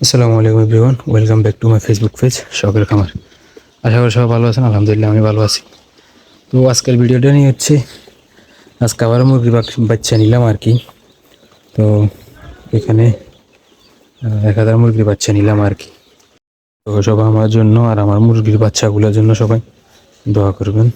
আসসালামু আলাইকুম everyone welcome back to my Facebook page শখের খামার। আশা করি সবাই ভালো আছেন, আলহামদুলিল্লাহ আমি ভালো আছি। তো আজকের ভিডিওটা নিয়ে হচ্ছে, আজকে আবার মুরগির বাক- বাচ্চা নিলাম আর কি। তো এখানে এক হাজার মুরগির বাচ্চা নিলাম আর কি। তো সবাই আমার জন্য আর আমার মুরগির বাচ্চাগুলোর জন্য সবাই দোয়া করবেন।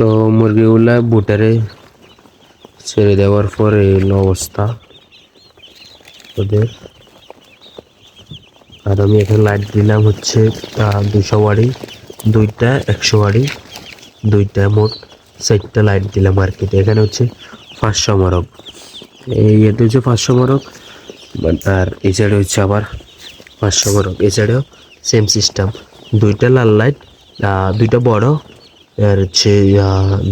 তো মুরগিগুলা বুটারে ছেড়ে দেওয়ার পরে এই হলো অবস্থা ওদের। আর আমি এখানে লাইট দিলাম হচ্ছে, তা দুশো ওয়ারি, দুইটা একশো ওয়ারি, দুইটা মোট চারটা লাইট দিলাম আর কি। এখানে হচ্ছে পাঁচশো মরক এই এটা হচ্ছে পাঁচশো মরক আর সাইডে হচ্ছে আবার পাঁচশো মরক এই সাইডেও সেম সিস্টেম দুইটা লাল লাইট দুইটা বড় আর হচ্ছে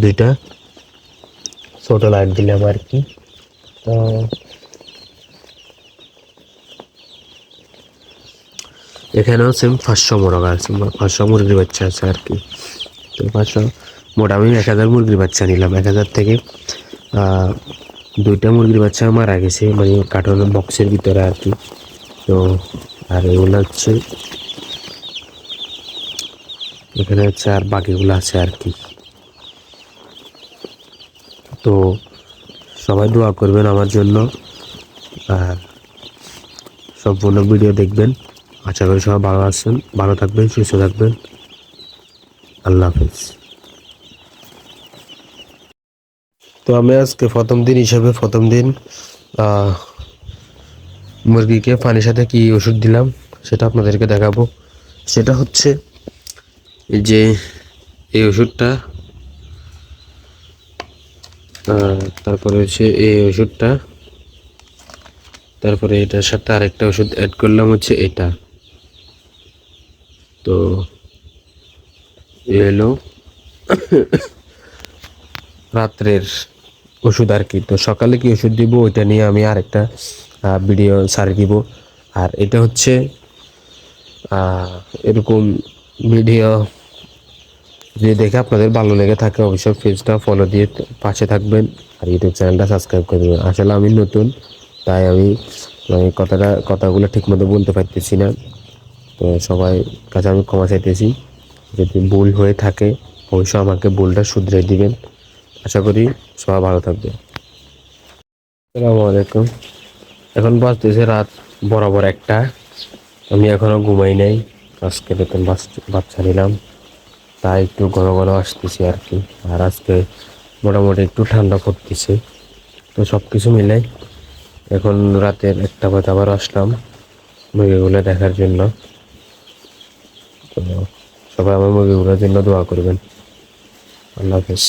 দুইটা। ছোট লাইট দিলাম আর কি? তো এখানেও সেম পাঁচশো মোরগ আছে, পাঁচশো মুরগির বাচ্চা আছে আর কি। তো পাঁচশো, মোট আমি এক হাজার মুরগির বাচ্চা নিলাম। এক হাজার থেকে দুইটা মুরগির বাচ্চা মারা গেছে মানে কার্টনের বক্সের ভিতরে আর কি। তো, আর এগুলো হচ্ছে এখানে হচ্ছে আর বাকিগুলো আছে আর কি। তো সবাই দোয়া করবেন আমার জন্য। আর সম্পূর্ণ ভিডিও দেখবেন। আশা করি সবাই ভালো আছেন, ভালো থাকবেন, সুস্থ থাকবেন। আল্লাহ হাফিজ। তো আমি আজকে প্রথম দিন হিসাবে প্রথম দিন মুরগিকে পানির সাথে কি ওষুধ দিলাম সেটা আপনাদেরকে দেখাবো। সেটা হচ্ছে যে এই ওষুধটা তারপরে হচ্ছে এই ওষুধটা, তারপরে এটার সাথে আরেকটা ওষুধ অ্যাড করলাম হচ্ছে এটা। তো এ হলো রাত্রের ওষুধ আর কি। তো সকালে কি ওষুধ দিব ওইটা নিয়ে আমি আরেকটা ভিডিও ছাড়ি দিব। আর এটা হচ্ছে এরকম ভিডিও যদি দেখে আপনাদের ভালো লেগে থাকে, অবশ্যই পেজটা ফলো দিয়ে পাশে থাকবেন আর ইউটিউব চ্যানেলটা সাবস্ক্রাইব করে দেবেন। আসলে আমি নতুন, তাই আমি মানে কথাটা, কথাগুলো ঠিকমতো বলতে পারতেছি না। তো সবাই কাছে আমি ক্ষমা চাইতেছি। যদি ভুল হয়ে থাকে, অবশ্যই আমাকে ভুলটা শুধরে দিবেন। আশা করি সবাই ভালো থাকবে আসসালামু আলাইকুম। এখন বাজতেছে রাত বরাবর একটা। আমি এখনও ঘুমাই নাই। আজকে নতুন বাচ- বাচ্চা নিলাম। তাই একটু ঘন ঘন আসতেছি আর কি। আর আজকে মোটামুটি একটু ঠান্ডা পড়তেছে। তো সব কিছু মিলে এখন রাতের একটা বাজে আবার আসলাম মুরগিগুলো দেখার জন্য। তো সবাই আমার মুরগিগুলোর জন্য দোয়া করবেন। আল্লাহ হাফেজ।